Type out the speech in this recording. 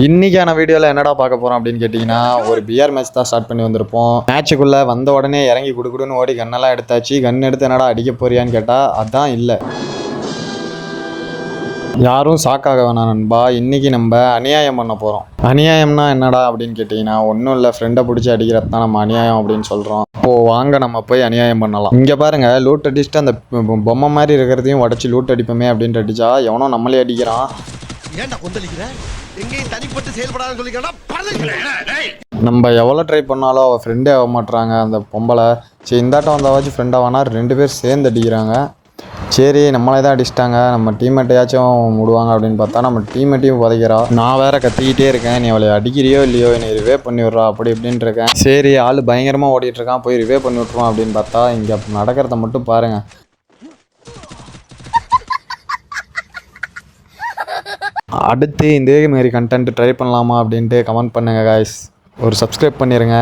இன்னைக்கான வீடியோவில் என்னடா பார்க்க போகிறோம் அப்படின்னு கேட்டிங்கன்னா ஒரு பிஆர் மேட்ச் தான் ஸ்டார்ட் பண்ணி வந்திருப்போம். மேட்சுக்குள்ளே வந்த உடனே இறங்கி குடுக்குடுன்னு ஓடி கண்ணெல்லாம் எடுத்தாச்சு. கன் எடுத்து என்னடா அடிக்க போறியான்னு கேட்டால் அதான் இல்லை. யாரும் சாக்காக வேணாம் நண்பா. இன்னைக்கு நம்ம அநியாயம் பண்ண போகிறோம் அநியாயம்னா என்னடா அப்படின்னு கேட்டிங்கன்னா ஒன்றும் இல்லை. ஃப்ரெண்டை பிடிச்சி அடிக்கிறது தான் நம்ம அநியாயம் அப்படின்னு சொல்கிறோம் இப்போது வாங்க நம்ம போய் அநியாயம் பண்ணலாம். இங்கே பாருங்க லூட் அடிச்சுட்டு அந்த பொம்மை மாதிரி இருக்கிறதையும் உடச்சி லூட் அடிப்போமே அப்படின்ட்டு அடிச்சா எவனோ நம்மளே அடிக்கிறான். ஏன்டா கொந்தளிக்கிறேன் எங்கேயும் தனிப்பட்டு நம்ம எவ்வளோ ட்ரை பண்ணாலும் அவள் ஃப்ரெண்டே ஆக மாட்றாங்க அந்த பொம்பளை. சரி இந்தாட்டம் வந்தாவாச்சும் ஃப்ரெண்டாக வேணா ரெண்டு பேர் சேர்ந்து அடிக்கிறாங்க. சரி நம்மளே தான் அடிச்சிட்டாங்க. நம்ம டீம்மேட்டையாச்சும் விடுவாங்க அப்படின்னு பார்த்தா நம்ம டீம்மேட்டையும் புதைக்கிறா. நான் வேற கத்திக்கிட்டே இருக்கேன். நீ அவளை அடிக்கிறியோ இல்லையோ என்னை ரிவே பண்ணி விட்றா அப்படி இப்படின்னு இருக்கேன். சரி ஆள் பயங்கரமாக ஓடிட்டு இருக்கான். போய் ரிவே பண்ணி விட்ருவான் அப்படின்னு பார்த்தா இங்கே நடக்கிறத மட்டும் பாருங்க. அடுத்து இதே மாதிரி கண்டென்ட் ட்ரை பண்ணலாமா அப்படின்ட்டு கமெண்ட் பண்ணுங்கள் காய்ஸ் ஒரு சப்ஸ்கிரைப் பண்ணிடுங்க